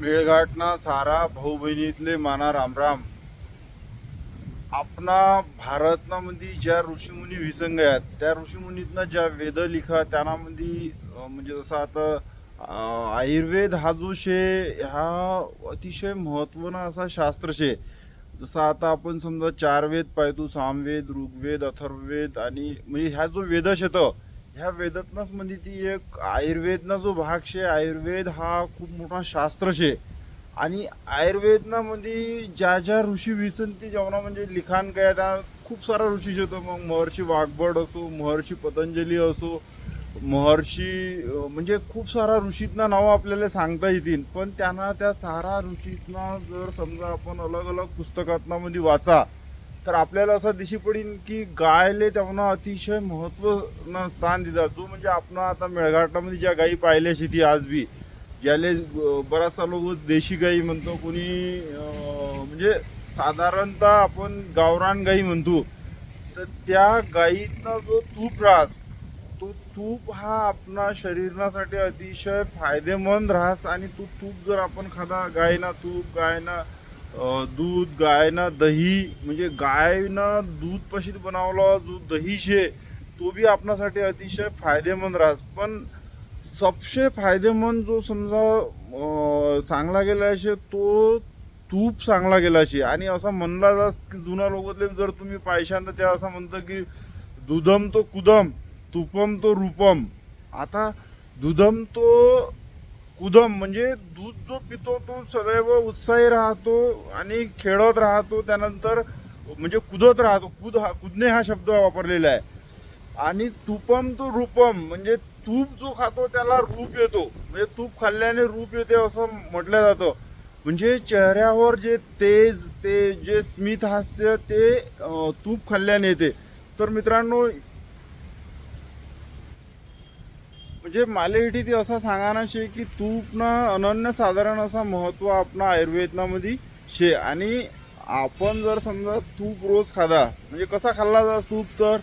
मेळघाटना सारा भाऊ बहिणीतले माना रामराम. आपणा भारतनामध्ये ज्या ऋषीमुनी विसंग आहेत त्या ऋषीमुनीतनं ज्या वेद लिखा त्यांनामध्ये म्हणजे जसं आता आयुर्वेद हा जो शे हा अतिशय महत्त्वानं असा शास्त्र शे. जसं आता आपण समजा चार वेद पाहतो सामवेद ऋग्वेद अथर्ववेद आणि म्हणजे ह्या जो वेद शेतं ह्या वेदातनंच म्हणजे ती एक आयुर्वेदना जो भाग शे आयुर्वेद हा खूप मोठा शास्त्र शे आणि आयुर्वेदनामध्ये म्हणजे ज्या ज्या ऋषी विसंती जेवणा म्हणजे लिखाण काय त्या खूप सारा ऋषी शेतो मग महर्षी वाघबड असो महर्षी पतंजली असो महर्षी म्हणजे खूप सारा ऋषीतना नावं आपल्याला सांगता येतील. पण त्यांना त्या सारा ऋषीतना जर समजा आपण अलग अलग पुस्तकातनामध्ये म्हणजे वाचा तर आपल्याला असं दिशी पडेल की गायले त्यांना अतिशय महत्त्व स्थान दिलं. जो म्हणजे आपण आता मेळघाटामध्ये ज्या गायी पाहिल्या शेती आज बी. ज्याले बराचसा लोक देशी गाई म्हणतो कोणी म्हणजे साधारणतः आपण गावरान गाई म्हणतो. तर त्या गाईतनं जो तूप रास तो तूप हा आपणा शरीरासाठी अतिशय फायदेमंद राहस आणि तो तूप जर आपण खादा गायना तूप गायना दूध गायना दही म्हणजे गायनं दूध पशीत बनवला जो दही शे तो बी आपणासाठी अतिशय फायदेमंद राहस. पण सबसे फायदेमंद जो समजा चांगला गेला शे तो तूप चांगला गेला शे आणि असं म्हणला जास की जुना लोकातले जर तुम्ही पायशान तर ते असं म्हणतं की दुधम तो कुदम तुपम तो रूपम. आता दुधम तो कुदम म्हणजे दूध जो पितो तो सदैव उत्साही राहतो आणि खेळत राहतो. त्यानंतर म्हणजे कुदत राहतो. कुद हा कुदणे हा शब्द वापरलेला आहे. आणि तुपम तो रूपम म्हणजे तूप जो खातो त्याला रूप येतो. म्हणजे तूप खाल्ल्याने रूप येते असं म्हटलं जातं. म्हणजे चेहऱ्यावर जे तेज ते जे स्मित हास्य ते तूप खाल्ल्याने येते. तर मित्रांनो म्हणजे मालेहिटी ती असा सांगाना शे की तूप ना अनन्यसाधारण असं महत्त्व आपण आयुर्वेदनामध्ये शे. आणि आपण जर समजा तूप रोज खादा म्हणजे कसा खाल्ला जा तूप तर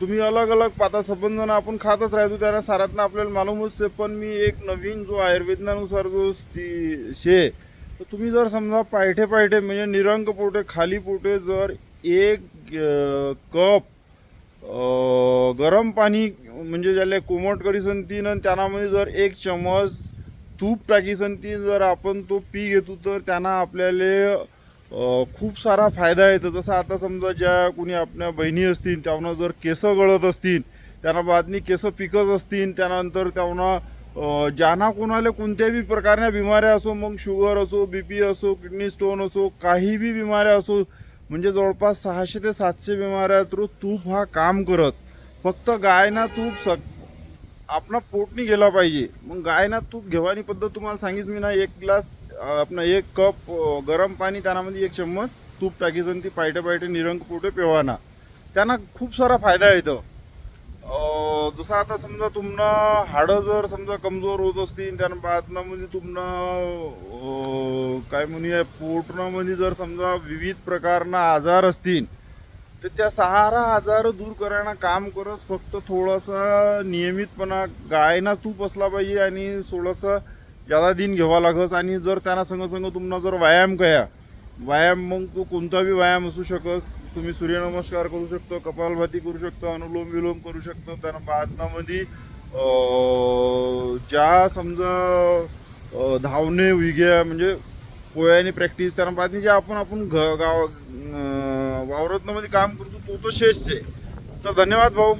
तुम्ही अलग अलग पाता सबंधन आपण खातच राहतो त्याला सारातनं आपल्याला मालूमच आहे. पण मी एक नवीन जो आयुर्वेदनानुसार जो ती शे तर तुम्ही जर समजा पायठे पायठे म्हणजे निरंक पोटे खाली पोटे जर एक कप गरम पाणी म्हणजे ज्याला कोमट करीसन ती न त्यामध्ये जर एक चमच तूप टाकीसन ती जर आपण तो पी घेतो तर त्यांना आपल्याला खूप सारा फायदा येतो. जसं आता समजा ज्या कुणी आपल्या बहिणी असतील त्यांना जर केस गळत असतील त्यांना बातमी केस पिकत असतील त्यानंतर त्यांना ज्यांना कोणाला कोणत्याही प्रकारच्या बिमाऱ्या असो मग शुगर असो बी पी असो किडनी स्टोन असो काही बी बिमाऱ्या असो म्हणजे जवळपास सहाशे ते सातशे बिमाऱ्या थ्रू तूप हा काम करत. फक्त गायना तूप स आपला पोटनी गेला पाहिजे. मग गायना तूप घेवानी पद्धत तुम्हाला सांगितली मी ना एक ग्लास आपण एक कप गरम पाणी त्यामध्ये एक चम्मच तूप टाकीसन ती पायटे पायटे निरंक पोटे पेवाना. त्यांना खूप सारा फायदा येतो जसं आता समजा तुमनं हाडं जर समजा कमजोर होत असतील त्यानं म्हणजे तुमनं काय म्हणे पोटनं म्हणजे जर समजा विविध प्रकारना आजार असतील तर त्या सहारा आजार दूर करायला काम करस फक्त थोडासा नियमितपणा गायना तूप असला पाहिजे आणि थोडंसं ज्यादा दिन घ्यावा लागस. आणि जर त्यांना संग संग तुम्हाला जर व्यायाम कया व्यायाम मग तो कोणता बी व्यायाम असू शकस. तुम्ही सूर्यनमस्कार करू शकतो कपालभाती करू शकतो अनुलोम विलोम करू शकतो. त्यांना बादनामध्ये ज्या समजा धावणे विग्या म्हणजे पोयाने प्रॅक्टिस त्यांना पाहते जे आपण आपण घ गाव अं, वावरतनामध्ये काम करतो तो तो शेष आहे तर धन्यवाद भाऊ.